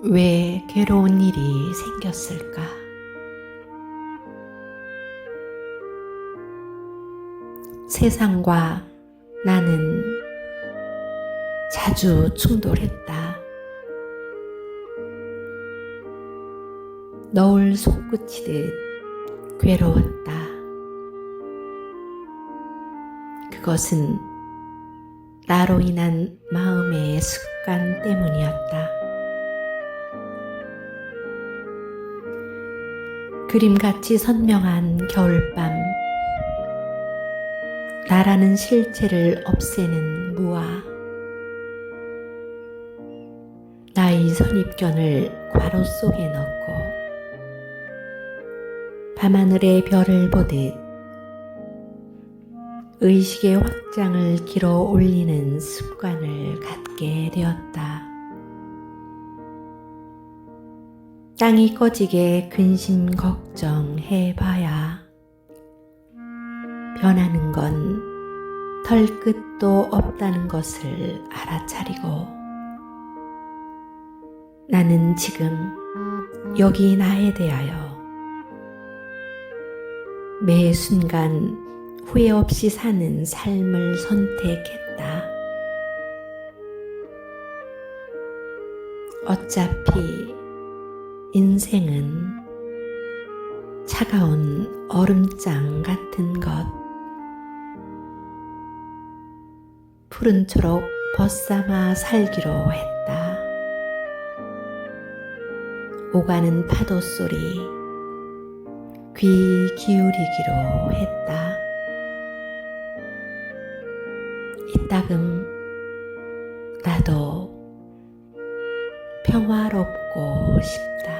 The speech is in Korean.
왜 괴로운 일이 생겼을까? 세상과 나는 자주 충돌했다. 너울 솟구치듯 괴로웠다. 그것은 나로 인한 마음의 습관 때문이었다. 그림같이 선명한 겨울밤, 나라는 실체를 없애는 무아, 나의 선입견을 괄호 속에 넣고, 밤하늘의 별을 보듯 의식의 확장을 길어 올리는 습관을 갖게 되었다. 땅이 꺼지게 근심 걱정해 봐야 변하는 건 털끝도 없다는 것을 알아차리고 나는 지금 여기 나에 대하여 매 순간 후회 없이 사는 삶을 선택했다. 어차피 인생은 차가운 얼음장 같은 것. 푸른 초록 벗삼아 살기로 했다. 오가는 파도 소리 귀 기울이기로 했다. 이따금 나도 평화롭고 싶다.